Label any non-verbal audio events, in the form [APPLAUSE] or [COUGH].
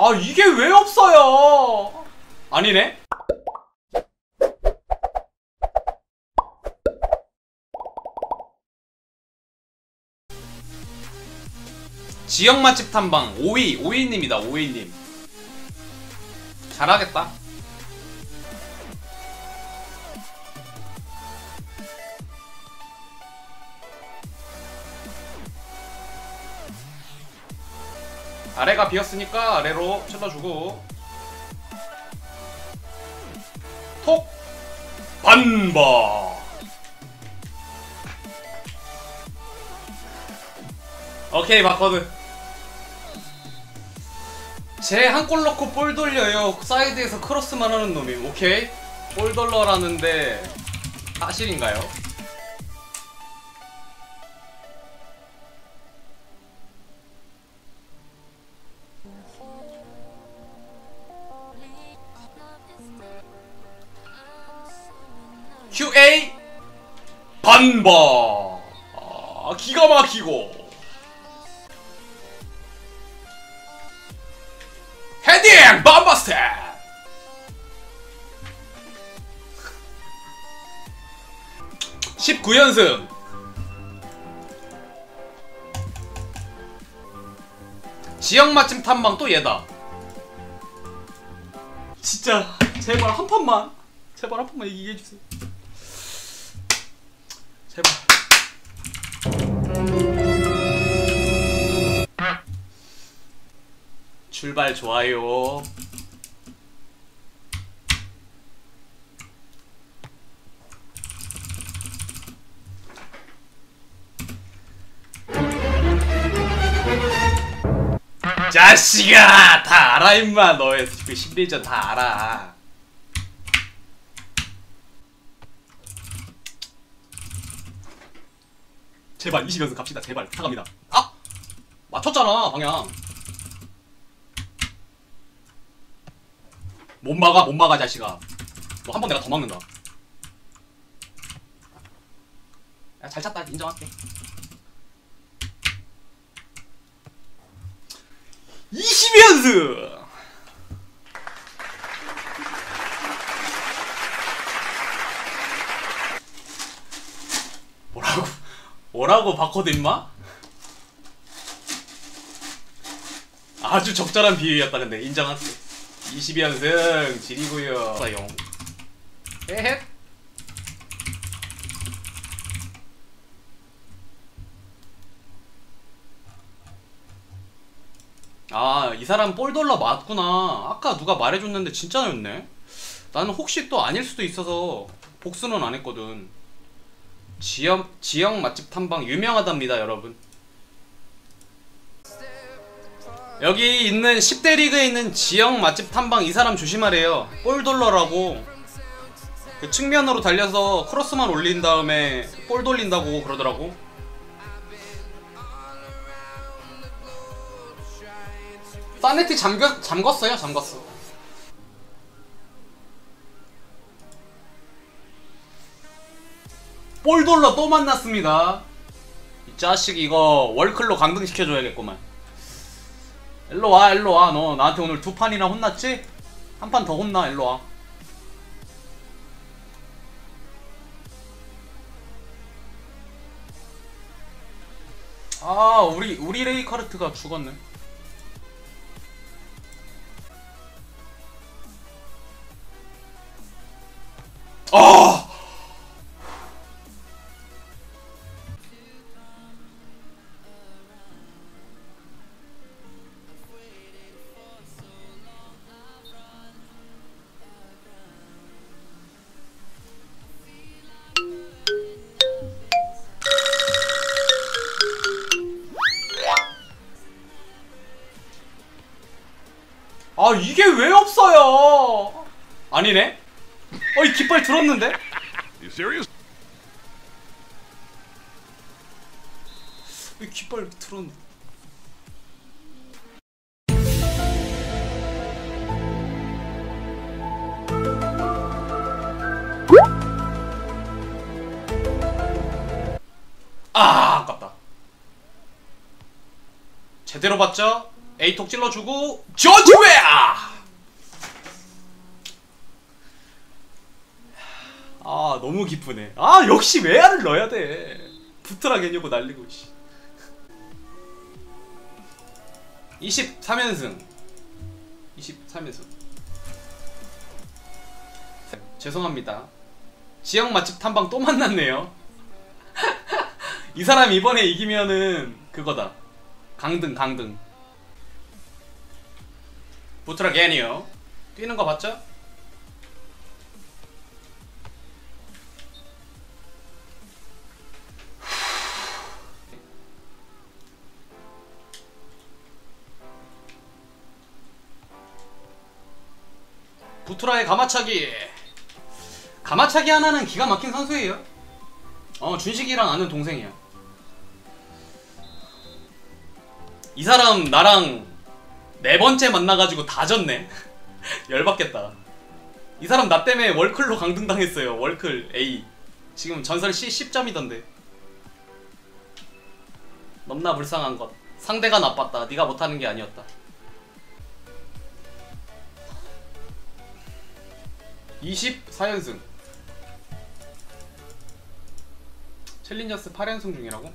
아 이게 왜 없어요? 아니네? 지역 맛집 탐방 5위 5위님이다 5위님 잘하겠다 아래가 비었으니까 아래로 찔러주고. 톡! 반바! 오케이 바커드. 제한골 넣고 볼 돌려요. 사이드에서 크로스만 하는 놈이 오케이. 볼 돌러라는데 사실인가요? QA 반바 아, 기가 막히고. 헤딩 반바 스텝. 19연승. 지역 맛집 탐방 또 얘다. 진짜 제발 한 판만 제발 한 판만 이기게 해주세요 제발. 출발 좋아요. 자식아 다 알아 임마. 너의 그 심리전 다 알아 제발 20연승 갑시다. 제발. 부탁합니다. 아! 맞췄잖아 방향. 못 막아 못 막아 자식아. 너한번 내가 더 막는다. 야, 잘 찼다. 인정할게. 20연승 뭐라고 뭐라고 바코드 임마? 아주 적절한 비유였다 근데 인정할게 22연승 지리고요 사용 에헷 아, 이 사람 볼돌러 맞구나. 아까 누가 말해줬는데 진짜였네. 나는 혹시 또 아닐 수도 있어서 복수는 안 했거든. 지역, 지역 맛집 탐방 유명하답니다, 여러분. 여기 있는 10대 리그에 있는 지역 맛집 탐방 이 사람 조심하래요. 볼돌러라고. 그 측면으로 달려서 크로스만 올린 다음에 볼 돌린다고 그러더라고. 사네티 잠겨, 잠궜어요, 잠궜어. 볼돌러 또 만났습니다. 이 자식 이거 월클로 강등시켜줘야겠구만. 일로 와, 일로 와. 너 나한테 오늘 두 판이나 혼났지? 한 판 더 혼나, 일로 와. 아, 우리, 우리 레이카르트가 죽었네. 아 이게 왜 없어요? 아니네. 어이 깃발 들었는데? 이 깃발 들었는데? 아 아깝다. 제대로 봤죠? A톡 찔러주고 저지 웨아 아 너무 기쁘네. 아 역시 외야를 넣어야 돼. 부트라 개냐고 날리고 씨. 23연승. 23연승. 죄송합니다. 지역 맛집 탐방 또 만났네요. [LAUGHS] 이 사람 이번에 이기면은 그거다. 강등 강등 부트라 개니요. 뛰는 거 봤죠? [SIGHS] 부트라의 가마차기. 가마차기 하나는 기가 막힌 선수예요. 어 준식이랑 아는 동생이야 이 사람 나랑 네 번째 만나가지고 다 졌네. [LAUGHS] 열받겠다. 이 사람 나 때문에 월클로 강등당했어요 월클 A. 지금 전설 C 10점이던데. 넘나 불쌍한 것. 상대가 나빴다. 네가 못하는 게 아니었다. 24연승. 챌린저스 8연승 중이라고?